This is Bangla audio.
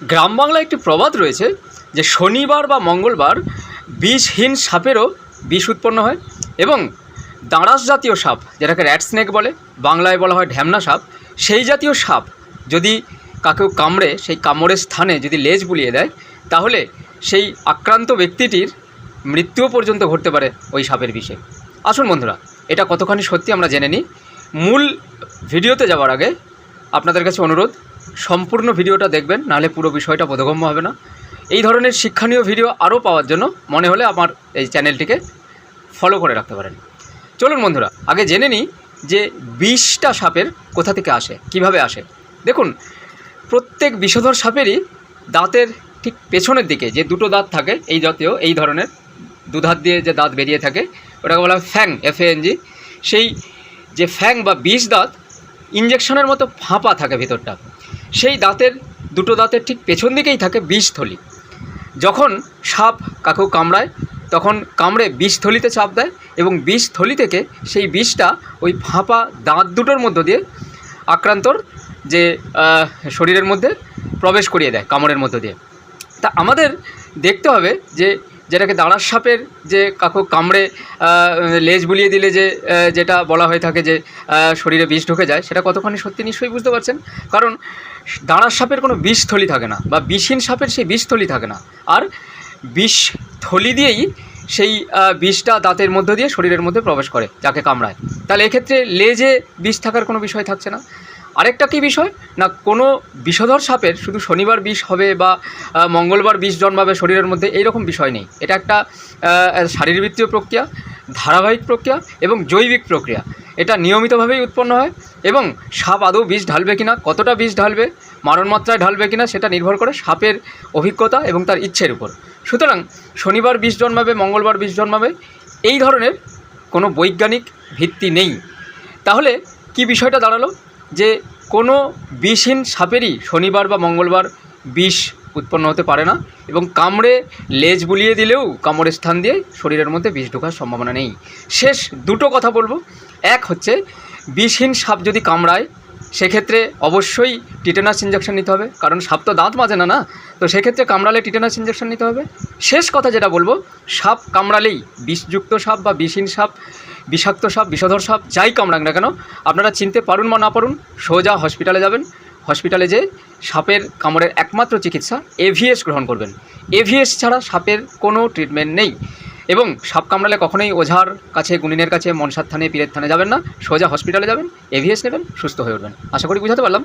গ্রাম বাংলায় একটি প্রবাদ রয়েছে যে শনিবার বা মঙ্গলবার বিষহীন সাপেরও বিষ উৎপন্ন হয় এবং দাঁড়াস জাতীয় সাপ, যেটাকে র্যাট স্নেক বলে, বাংলায় বলা হয় ঢ্যামনা সাপ, সেই জাতীয় সাপ যদি কাকেও কামড়ে, সেই কামড়ের স্থানে যদি লেজ বুলিয়ে দেয়, তাহলে সেই আক্রান্ত ব্যক্তিটির মৃত্যুও পর্যন্ত ঘটতে পারে ওই সাপের বিষে। আসুন বন্ধুরা, এটা কতখানি সত্যি আমরা জেনে নিই। মূল ভিডিওতে যাওয়ার আগে আপনাদের কাছে অনুরোধ সম্পূর্ণ ভিডিওটা দেখবেন, নাহলে পুরো বিষয়টা বোধগম্য হবে না। এই ধরনের শিক্ষণীয় ভিডিও আরও পাওয়ার জন্য মনে হলে আমার এই চ্যানেলটিকে ফলো করে রাখতে পারেন। চলুন বন্ধুরা, আগে জেনে নিই যে বিষটা সাপের কোথা থেকে আসে, কীভাবে আসে। দেখুন, প্রত্যেক বিষধর সাপেরই দাঁতের ঠিক পেছনের দিকে যে দুটো দাঁত থাকে, এই জাতীয়, এই ধরনের দুধাত দিয়ে যে দাঁত বেরিয়ে থাকে, ওটাকে বলা হয় ফ্যাং এফ জি সেই যে ফ্যাং বা বিষ দাঁত ইঞ্জেকশনের মতো ফাঁপা থাকে ভিতরটা। সেই দাঁতের, দুটো দাঁতের ঠিক পেছন দিকেই থাকে বিষথলি যখন সাপ কাকু কামড়ায়, তখন কামড়ে বিষথলিতে চাপ দেয় এবং বিষথলি থেকে সেই বিষটা ওই ফাঁপা দাঁত দুটোর মধ্য দিয়ে আক্রান্তর যে শরীরের মধ্যে প্রবেশ করিয়ে দেয়, কামড়ের মধ্য দিয়ে। তা আমাদের দেখতে হবে যে যেটাকে দাঁড়ার সাপের যে কাকু কামড়ে লেজ বুলিয়ে দিলে যে যেটা বলা হয়ে থাকে যে শরীরে বিষ ঢুকে যায়, সেটা কতখানি সত্যি নিশ্চয়ই বুঝতে পারছেন? কারণ দাঁড়ার সাপের কোনো বিষথলি থাকে না, বা বিষহীন সাপের সেই বিষথলি থাকে না। আর বিষ থলি দিয়েই সেই বিষটা দাঁতের মধ্য দিয়ে শরীরের মধ্যে প্রবেশ করে, যাকে কামড়ায়। তাহলে এক্ষেত্রে লেজে বিষ থাকার কোনো বিষয় থাকছে না। আরেকটা কী বিষয়? না, কোনো বিষধর সাপের শুধু শনিবার বিষ হবে বা মঙ্গলবার বিষ জন্মাবে শরীরের মধ্যে, এইরকম বিষয় নেই। এটা একটা শারীরবৃত্তীয় প্রক্রিয়া, ধারাবাহিক প্রক্রিয়া এবং জৈবিক প্রক্রিয়া। এটা নিয়মিতভাবেই উৎপন্ন হয় এবং সাপ আদৌ বিষ ঢালবে কিনা, কতটা বিষ ঢালবে, মারণ মাত্রায় ঢালবে কিনা, সেটা নির্ভর করে সাপের অভিজ্ঞতা এবং তার ইচ্ছের উপর। সুতরাং শনিবার বিষ জন্মাবে, মঙ্গলবার বিষ জন্মাবে, এই ধরনের কোনো বৈজ্ঞানিক ভিত্তি নেই। তাহলে কি বিষয়টা দাঁড়াল? যে কোনো বিষহীন সাপেরই শনিবার বা মঙ্গলবার বিষ উৎপন্ন হতে পারে না এবং কামড়ে লেজ বুলিয়ে দিলেও কামড়ের স্থান দিয়ে শরীরের মধ্যে বিষ ঢোকার সম্ভাবনা নেই। শেষ দুটো কথা বলব। এক হচ্ছে, বিষহীন সাপ যদি কামড়ায় সেক্ষেত্রে অবশ্যই টিটেনাস ইঞ্জেকশন নিতে হবে, কারণ সাপ তো দাঁত মাজে না না? তো সেক্ষেত্রে কামড়ালে টিটেনাস ইঞ্জেকশন নিতে হবে। শেষ কথা যেটা বলব, সাপ কামড়ালেই বিষযুক্ত সাপ বা বিষহীন সাপ, বিষাক্ত সাপ, বিষধর সাপ, যাই কামড়াক না কেন, আপনারা চিনতে পারুন বা না পারুন, সোজা হসপিটালে যাবেন। হসপিটালে যে সাপের কামড়ের একমাত্র চিকিৎসা এভিএস গ্রহণ করবেন। এভিএস ছাড়া সাপের কোনো ট্রিটমেন্ট নেই। এবং সাপ কামড়ালে কখনোই ওঝার কাছে গুনিনের কাছে, মনসার থানে, পীরের থানে যাবেন না। সোজা হসপিটালে যাবেন এভিএস নেবেন, সুস্থ হয়ে উঠবেন। আশা করি বুঝাতে পারলাম।